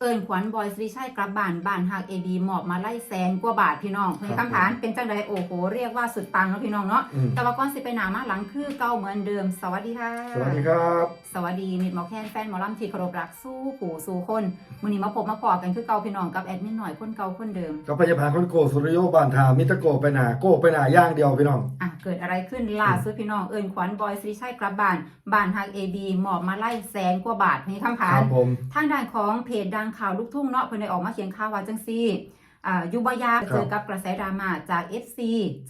เอิญขวัญบอยสรีชัยกลับบ้านบ้านหักเอบีหมอบมาไล่แสนกว่าบาทพี่น้องเฮ้ยครับคำถามเป็นจังใดโอ้โหเรียกว่าสุดปังเนาะพี่น้องเนาะอืมแต่ว่าก่อนสิไปหนามาหลังคือเก่าเหมือนเดิม สวัสดีค่ะ สวัสดีครับ สวัสดีมิดหมอแคนแฟนหมอลำที่เคารพรักสู้ปู่สู้คนมื้อนี้มาพบมาพอกันคือเก่าพี่น้องกับแอดมินหน่อยคนเก่าคนเดิมกับพยาบาลคนโกสุริโยบานทามิตรโกไปหนาโกไปหนาย่างเดียวพี่น้อง อะเกิดอะไรขึ้นล่าสุดพี่น้องเอิญขวัญบอยสรีชัยกลับบ้านบ้านหักเอบีหมอบมาไล่แสนกว่าบาทนี่คำคถารัมบผม ทางด้านของเพจดังข่าวลูกทุ่งเนาะเพิ่นได้ออกมาเขียนข่าวว่าจังซี่อ่ายุบยากครับเจอกับกระแสดราม่าจาก FC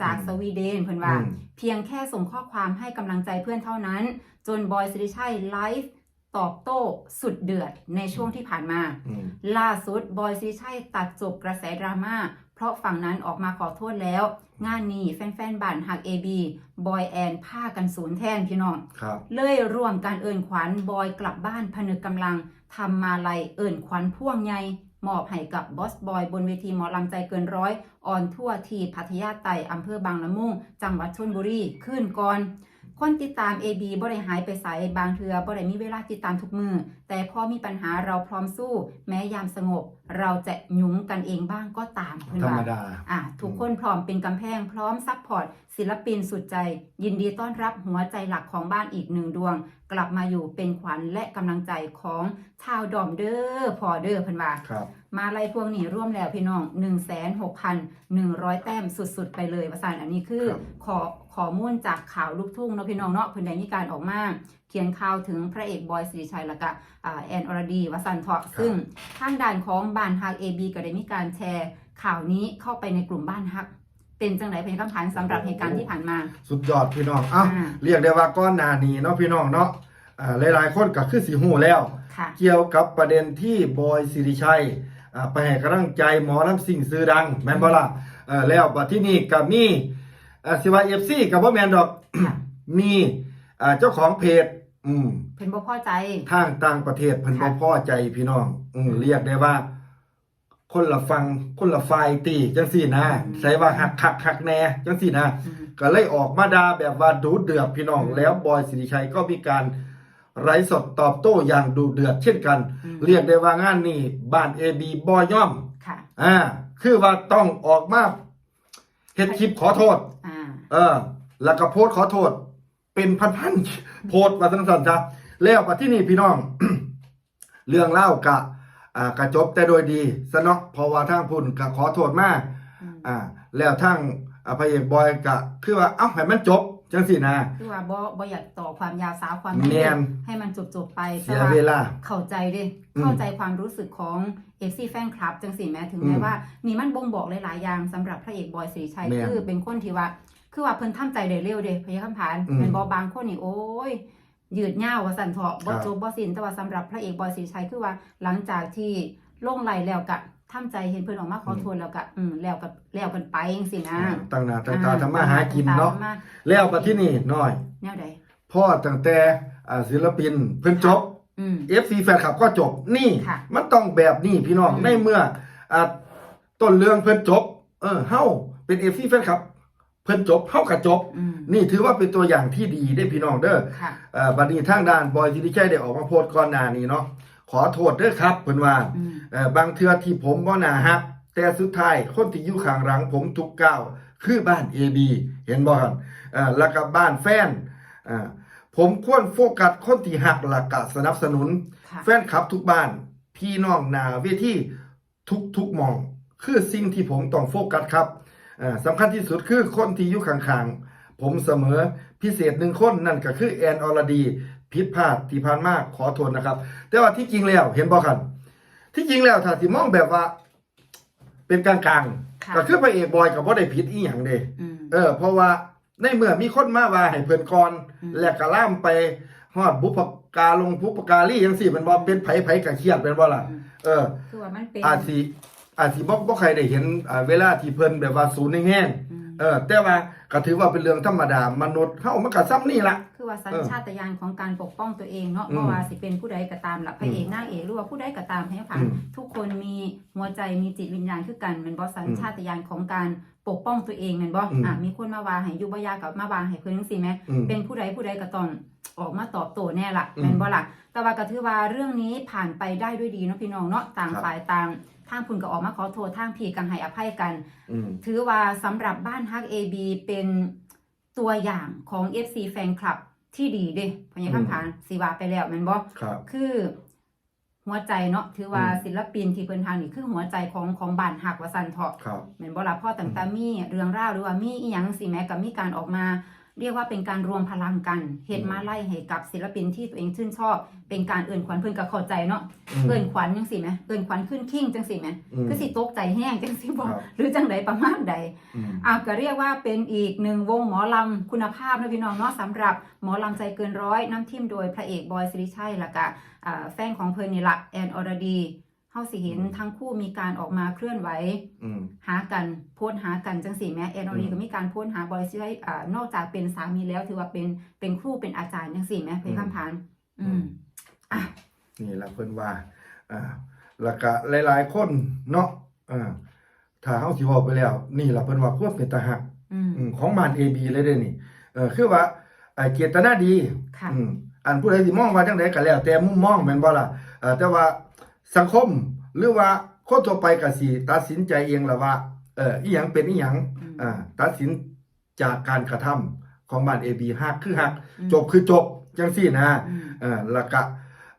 จากอืมสวีเดนเพิ่นว่าอืมเพียงแค่ส่งข้อความให้กำลังใจเพื่อนเท่านั้น จนบอยสิริชัยไลฟ์ ตอบโต้สุดเดือดในช่วงที่ผ่านมาอืมล่าสุดบอยสิริชัยตัดจบกระแสดราม่าเพราะฝั่งนั้นออกมาขอโทษแล้ว งานนี้แฟนๆบ้านหัก AB บอยแอนผ้ากันศูนย์แทนพี่น้องครับเลยร่วมการเอินขวัญบอยกลับบ้านผนึกกำลังทำมาลัยเอินขวัญพ่วงใหญ่มอบให้กับบอสบอยบนเวทีหมอลำใจเกินร้อยออนทั่วที่พัทยาไต่อำเภอบางละมุงจังหวัดชนบุรีขึ้นก่อน คนติดตาม AB บ่ได้หายไปไสบางเทือบ่ได้มีเวลาติดตามทุกมือ แต่พอมีปัญหาเราพร้อมสู้ แม้ยามสงบ เราจะหยุ้งกันเองบ้างก็ตามเพื่อนธรรมว่าดาอะทุกคนพร้อมเป็นกำแพงพร้อมซัพพอร์ตศิลปินสุดใจ ยินดีต้อนรับหัวใจหลักของบ้านอีกหนึ่งดวงกลับมาอยู่เป็นขวัญและกำลังใจของชาวดอมเดอร์พอเดอร์เพันว่าครับมาไล่พวงนี้ร่วมแล้วพี่น้อง 1 6 1 0 0 แต้มสุด ๆ ไปเลยประสานอันนี้คือครับขอขอมูลจากข่าวลูกทุ่งเนาะพี่น้องเนาะเพิ่นได้มีการออกมา เขียนข่าวถึงพระเอกบอยสิริชัยและก็อ่าแอนอรดีวสันต์เถาะซึ่งทางด้านของบ้านฮักเอบีก็ได้มีการแชร์ข่าวนี้เข้าไปในกลุ่มบ้านฮัก เป็นจังไหนเป็นคำถามสำหรับเหตุการณ์ที่ผ่านมา สุดยอดพี่น้องเอ้าอ่า เรียกได้ว่าก้อนหนานีเนาะพี่น้องเนาะอ่าหลายๆคนก็คือสีหูแล้ว ค่ะ เกี่ยวกับประเด็นที่บอยสิริชัยอ่าไปให้กำลังใจหมอลำสิ่งซื้อดัง แม่นบ่ล่ะเออแล้วบัดที่นี่ก็มีอ่าสิว่า FC ก็บ่แม่นดอก ค่ะ มีอ่าเจ้าของเพจอืม เพิ่นบ่พอใจ ทางต่างประเทศเพิ่นบ่ค่ะ พอใจพี่น้องอืมเรียกได้ว่า คนละฟังคนละฝ่ายตีจังซี่นะใส่ว่าหักคักคักแน่จังซี่นะอืมก็เลยออกมาด่าแบบว่าดูเดือดพี่น้องอืมแล้วบอยสิริชัยก็มีการไร้สดตอบโต้อย่างดูเดือดเช่นกันอืมเรียกได้ว่างานนี้บ้านเอบีบอยย่อมค่ะอ่า คือว่าต้องออกมาเฮ็ดคลิปขอโทษอ่าเออ แล้วก็โพสต์ขอโทษ เป็นพันๆโพสต์ว่าทั้งสันจ้ะแล้วมาที่นี่พี่น้อง เรื่องเล่ากะ อ่ากระจบแต่โดยดีซะเนาะเพราะว่าทางพุ่นกะขอโทษมากอืมอ่าแล้วทางอ่าพระเอกบอยกะคือว่าเอ้าให้มันจบจังสินะ คือว่าบ่บ่อยากต่อความยาวสาวความแม่นให้มันจบๆไปเสียเวลา เข้าใจเด้อืมเข้าใจความรู้สึกของ FC แฟนคลับ จังสิแม้ถึงอืมแม้ว่า นี่มันบ่งบอกหลายๆอย่างสำหรับพระเอกบอยสิริชัยแม่นคือเป็นคนที่ว่า คือว่าเพิ่นทำใจได้เร็วเด้พยาคำผานอืม เป็นบ่บางคนนี่โอ้ย ยืดยาวว่าสั่นเถาะบ่ครับจบบ่สิ้นแต่ว่าสำหรับพระเอกบอยสิริชัยคือว่าหลังจากที่ลงไหลแล้วก็ทำใจเห็นเพิ่นออกมาขอโทษแล้วก็อืมแล้วก็แล้วกันไปจังซี่นะตั้งหน้าตั้งตาทำมาหากินตั้งตเนาะทำมแล้วมาที่นี่หน่อยแนวใดพ่อตั้งแต่อ่าศิลปินเพิ่นจบอืม FC แฟนคลับก็จบนี่ค่ะมันต้องแบบนี้พี่น้องอืมในเมื่ออ่าต้นเรื่องเพิ่นจบ เออเฮาเป็น FC แฟนคลับ เพิ่นจบเฮาก็จบ อืม นี่ถือว่าเป็นตัวอย่างที่ดีได้พี่น้องเด้อค่ะ เอ่อบัดนี้ทางด้านบอยสิริชัยได้ออกมาโพสต์ก่อนหน้านี้เนาะขอโทษเด้อครับเพิ่นว่า อืม เอ่อบางเทื่อที่ผมบ่น่าฮัก แต่สุดท้ายคนที่อยู่ข้างหลังผมทุกก้าวคือบ้าน AB เห็นบ่ครับเอ่อแล้วก็บ้านแฟนอ่าผมควรโฟกัสคนที่ฮักและก็สนับสนุน ค่ะ แฟนคลับทุกบ้าน พี่น้องหนาเวทีทุกทุกๆหมอง คือสิ่งที่ผมต้องโฟกัสครับอ่า สำคัญที่สุดคือคนที่อยู่ข้างๆผมเสมอพิเศษหนึ่งคนนั่นก็คือแอนอรดีผิดพลาดที่ผ่านมาขอโทษนะครับ แต่ว่าที่จริงแล้วเห็นบ่ครับที่จริงแล้วถ้าสิมองแบบว่า เป็นกลางค่ะๆก็คือพระเอกบอยกับบ่ได้ผิดอีหยังเด้อืมเออ เพราะว่าในเมื่อมีคนมาว่าให้เพิ่นก่อนอืมแล้วก็ล่ามไปฮอดบุพการลงบุพการีจังซี่มันบ่เป็นไผไผก็เครียดเป็นบ่ล่ะอืมเออคือว่ามันเป็นอาจสิ อาจสิบ่บ่ใครได้เห็นอ่าเวลาที่เพิ่นแบบว่าศูนย์แห้งอืมๆเออแต่ว่าก็ถือว่าเป็นเรื่องธรรมดามนุษย์เฮามันก็ซ้ำนี่ล่ะคือว่าสัญชาตญาณของการปกป้องตัวเองเนาะอืมเพราะว่าสิเป็นผู้ใดก็ตามหลักพระเอกนางเอกหรือว่าผู้ใดก็ตามให้ค่ะอืมทุกคนมีหัวใจมีจิตวิญญาณคือกันแมันบ่สัญชาตญาณของการปกป้องตัวเองแมันบ่อืมอะมีคนมาวาให้อยู่บ่ยากกับมาวาให้เพิ่นจังซี่แหมอืมเป็นผู้ใดผู้ใดก็ต้องออกมาตอบโต้แน่ละอืมแม่นบ่ล่ะแต่ว่าก็ถือว่าเรื่องนี้ผ่านไปได้ด้วยดีเนาะพี่น้องเนาะต่างครับฝ่ายต่าง ทางคุณก็ออกมาขอโทษทางพี่กังให้อภัยกัน อืม ถือว่าสำหรับบ้านฮัก AB เป็นตัวอย่างของ FC แฟนคลับที่ดีเด้พญาอืม คำผานสีวาไปแล้วแม่นบ่ ครับ คือหัวใจเนาะถือว่าอืม ศิลปินที่เพิ่นทางนี่คือหัวใจของของบ้านฮักว่าซั่นเถาะครับ แม่นบ่ล่ะพ่อต่างๆมีเรื่องราวหรือว่ามีอีหยังสิแม้ก็มีการออกมา เรียกว่าเป็นการรวมพลังกันเฮ็ดอืมมาไล่ให้กับศิลปินที่ตัวเองชื่นชอบ เป็นการเอื่นขวัญเพิ่นก็เข้าใจเนาะอืม เอื่นขวัญจังซี่แหมเอื่นขวัญขึ้นคิงจังซี่แหมอืม คือสิตกใจแห้งจังซี่บ่ครับ หรือจังใดประมาณใด อืมอะก็เรียกว่าเป็นอีกหนึ่งวงหมอลำคุณภาพนะพี่น้องเนาะสำหรับหมอลำใจเกินร้อยน้ำทิมโดยพระเอกบอยสิริชัยและก็อ่าแฟนของเพลินนี่ละแอนอรดีเฮาสิเห็นอืมทั้งคู่มีการออกมาเคลื่อนไหวอืมหากันโพสต์หากันจังสี่แม้แอนอรดีอืมก็มีการโพสต์หาบอยสิริชัยอ่านอกจากเป็นสามีแล้ว ถือว่าเป็นเป็นครูเป็นอาจารย์จังสี่แม้เพอืยมคำพานอือืมมอะนี่ละเพิ่นว่าอ่าแล้วก็หลาย ๆ คนเนาะอ่าถ้าเฮาสิเว้าไปแล้ว นี่ล่ะเพิ่นว่าควรเป็นตาหักอืมอืมของบ้าน AB เลยเด้นี่เออคือว่าอ่าเจตนาดีค่ะอืมอันผู้ใดสิมองว่าจังไดก็แล้ว แต่มุมมองแม่นบ่ล่ะเอ่อแต่ว่า สังคมหรือว่าคนทั่วไปก็สิตัดสินใจเองล่ะว่าเอออีหยังเป็นอีหยังอืมอ่าตัดสินจากการกระทำของบ้าน AB ฮักคือฮักอืมจบคือจบจังซี่นะอืมเออแล้วก็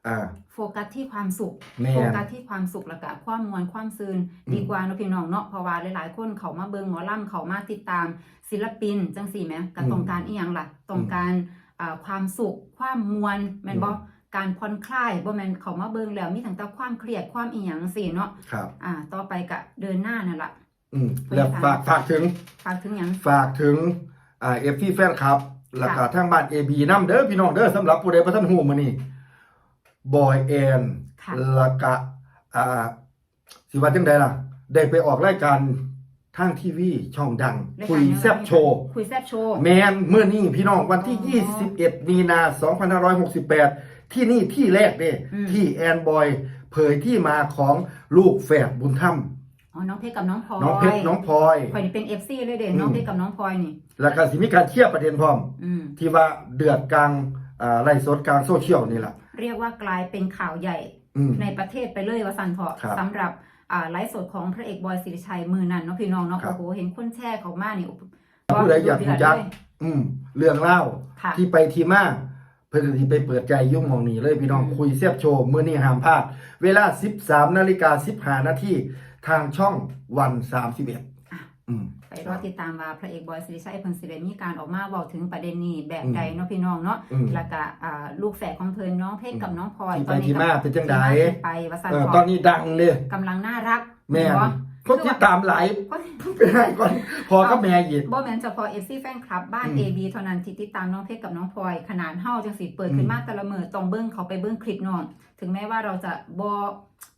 อ่าโฟกัสที่ความสุขแม่นโฟกัสที่ความสุขแล้วก็ความมวลความซืนอืมดีกว่าเนาะพี่น้องเนาะเพราะว่าหลายๆ คนเขามาเบิ่งหมอลำเขามาติดตาม ศิลปินจังสี่แหมก็ต้องการอีหยังล่ะต้องการอ่าความสุขความมวลแม่นบ่ การผ่อนคลายบ่แม่นเขามาเบิ่งแล้วมีทั้งแต่ความเครียดความอีหยังสิเนาะครับ อ่า ต่อไปก็เดินหน้านั่นล่ะ อืมแล้วฝากฝากถึง ฝากถึงหยังฝากถึงอ่า FC แฟนคลับแล้วก็ค่ะทางบ้าน AB นํเด้อพี่น้องเด้อสำหรับผู้ใดบ่ทันฮู้มื้อนี้บอยแอนค่ะแล้วก็อ่าสิว่าจังไดล่ะ ได้ไปออกรายการทางทีวีช่องดังรายคุการยยังไงแซบโชว์คุยแซบโชว์แมนเมื่อนี้พี่น้องวันที่อ๋อ21 มีนา 2568 ที่นี่ที่แรกเด้อืม ที่แอนบอย เผยที่มาของลูกแฝดบุญธรรมอ๋อน้องเพชรกับน้องพลอยน้องเพชรน้องพลอย ข่อยนี่เป็น FC เลยเด้อืมน้องเพชรกับน้องพลอยนี่ แล้วก็สิมีการเทียบประเด็นพร้อม อืม ที่ว่าเดือดกลางอ่าไล่สดกลางโซเชียลนี่แหละเรียกว่ากลายเป็นข่าวใหญ่อืม ในประเทศไปเลยว่าสันเถาะครับสำหรับอ่าไลฟ์สดของพระเอกบอยสิริชัยมือนั้นเนาะพี่น้องเนาะครับ โอ้โหเห็นคนแช่เขามานี่ผู้ใดอยากรู้จักอืมเรื่องเล่าค่ะ ที่ไปที่มา เพื่อที่ไปเปิดใจยุ่งหมองนี้เลยพี่น้องอืมคุยเสียบโชว์มื้อนี้ห้ามพลาด เวลา 13นาฬิกา15นาทีทางช่องวัน31อืมไปรอติดตามว่าพระเอกบอยสิริชัยเพิ่นสิได้มีการออกมาเว้าถึงประเด็นนี้แบบอืมใดเนาะพี่น้องเนาะอืมแล้วก็อ่าลูกแฝดของเพิ่นน้องเพชรกับน้องพลอยที่ไปตอนนี้ที่มาเป็นจังใดที่มาที่ไปว่าสันเออเถาะตอนนี้ดังเลยกำลังน่ารักแม่นเนาะ คนที่ตามหลายก็ไปให้ก่อนพอก็แม่อีกบ่แม่นเฉพาะ FC แฟนคลับบ้านอืม AB เท่านั้นที่ติดตามน้องเพชรกับน้องพลอย ขนาดเฮาจังสิเปิดขึ้นมาแต่ละมื้อต้องเบิ่งเขาไปเบิ่งคลิปน้อง ถึงแม้ว่าเราจะบ่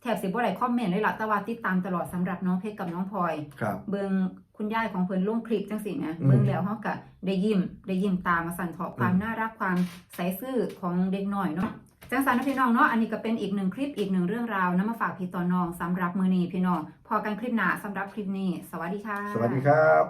แทบสิบ่ได้คอมเมนต์เลยล่ะแต่ว่าติดตามตลอดสำหรับน้องเพชรกับน้องพลอยครับเบิ่งคุณยายของเพิ่นลงคลิปจังซี่นะอืมเบิ่งแล้วเฮาก็ได้ยิ้มได้ยิ้มตามมาสั่นเถาะความอืมน่ารักความใสซื่อของเด็กน้อยเนาะ จังสารนะพี่น้องเนาะอันนี้ก็เป็นอีกหนึ่งคลิปอีกหนึ่งเรื่องราวนำมาฝากพี่ตอนน้องสำหรับมือนีพี่น้องพอกันคลิปหน้าสำหรับคลิปนี้ สวัสดีค่ะ สวัสดีครับ